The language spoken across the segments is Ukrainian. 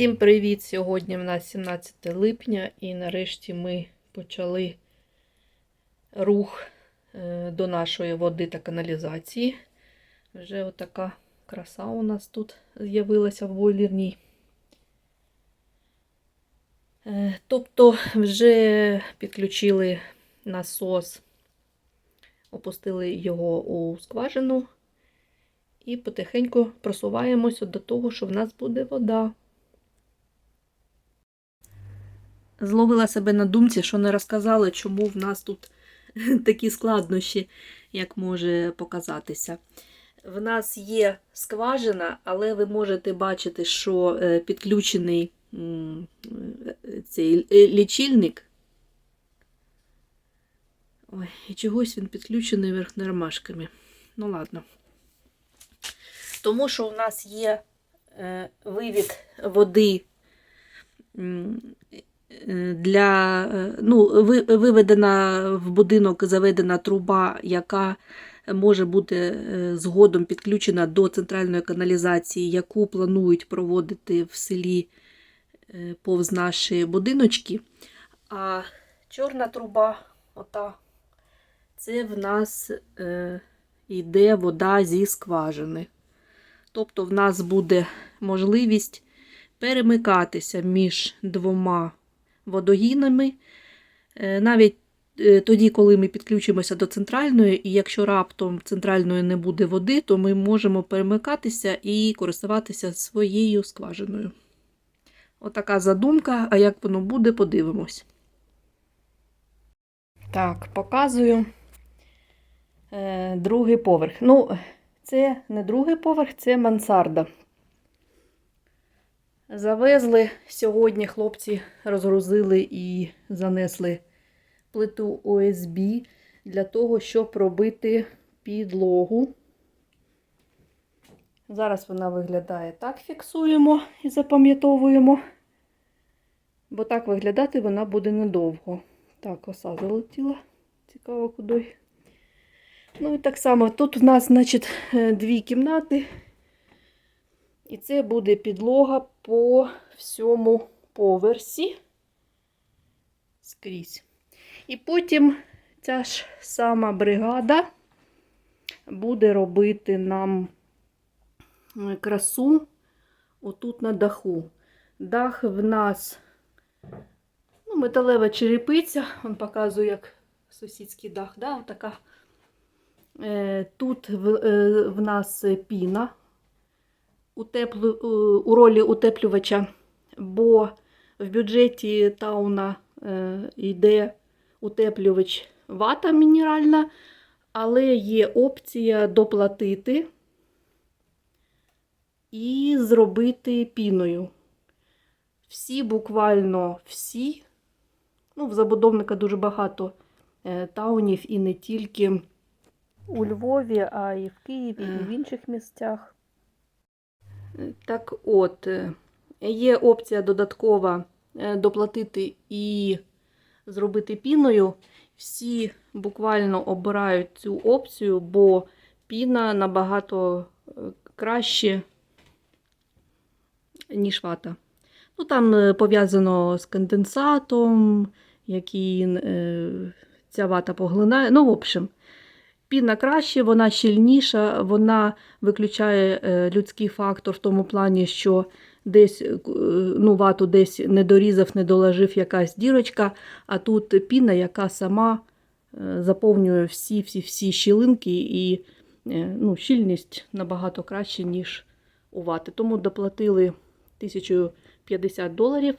Всім привіт! Сьогодні в нас 17 липня і нарешті ми почали рух е, до нашої води та каналізації. Вже отака краса у нас тут з'явилася в бойлерній. Е, Тобто вже підключили насос, опустили його у скважину і потихеньку просуваємося до того, що в нас буде вода. Зловила себе на думці, що не розказала, чому в нас тут такі складнощі, як може показатися. В нас є скважина, але ви можете бачити, що е, підключений цей е, лічильник. Ой, і чогось він підключений верх нормашками. Ну, ладно. Тому що у нас є е, вивід води для ну, виведена в будинок заведена труба, яка може бути е, згодом підключена до центральної каналізації, яку планують проводити в селі е, повз наші будиночки. А чорна труба, ота, це в нас е, йде вода зі скважини. Тобто в нас буде можливість перемикатися між двома водогінами. Е, Навіть е, тоді, коли ми підключимося до центральної, і якщо раптом центральної не буде води, то ми можемо перемикатися і користуватися своєю скважиною. Отака задумка, а як воно буде, подивимось. Так, показую е, другий поверх. Ну, це не другий поверх, це мансарда. Завезли сьогодні хлопці розгрузили і занесли плиту ОСБ для того, щоб робити підлогу. Зараз вона виглядає так, фіксуємо і запам'ятовуємо, бо так виглядати вона буде недовго. Так, оса залетіла. Цікаво, куди. Ну і так само, тут у нас, значить, е, дві кімнати. І це буде підлога по всьому поверсі. Скрізь. І потім ця ж сама бригада буде робити нам е, красу отут на даху. Дах в нас ну, металева черепиця. Він показує, як сусідський дах. Да? Така. Е, Тут в, е, в нас піна у ролі утеплювача, бо в бюджеті тауна е, йде утеплювач вата мінеральна, але є опція доплатити і зробити піною. Всі, буквально всі, ну, в забудовника дуже багато е, таунів і не тільки у Львові, а і в Києві, і в інших місцях. Так от, є опція додаткова е, доплатити і зробити піною. Всі буквально обирають цю опцію, бо піна набагато е, краще, ніж вата. Ну, там е, пов'язано з конденсатом, який ця вата поглинає. Ну, в общем, Піна краще, вона щільніша, вона виключає е, людський фактор в тому плані, що десь е, ну, вату десь не дорізав, не доложив якась дірочка, а тут піна, яка сама е, заповнює всі-всі-всі щілинки, і ну, щільність набагато краще, ніж у вати. Тому доплатили 1050 доларів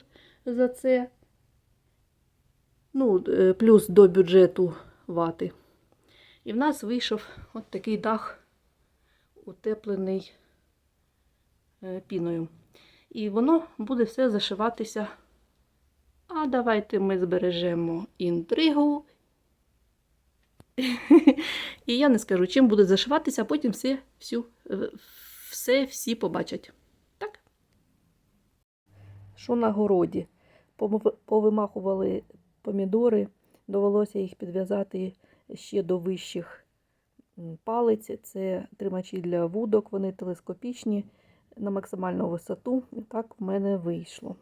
за це. Ну, плюс до бюджету вати. І в нас вийшов от такий дах, утеплений е, піною. І воно буде все зашиватися. А давайте ми збережемо інтригу. І я не скажу, чим буде зашиватися, а потім все, всю, е, все всі побачать. Так? Що на городі? Повимахували помідори, довелося їх підв'язати ще до вищих палиць. Це тримачі для вудок, вони телескопічні. на максимальну висоту. І так в мене вийшло.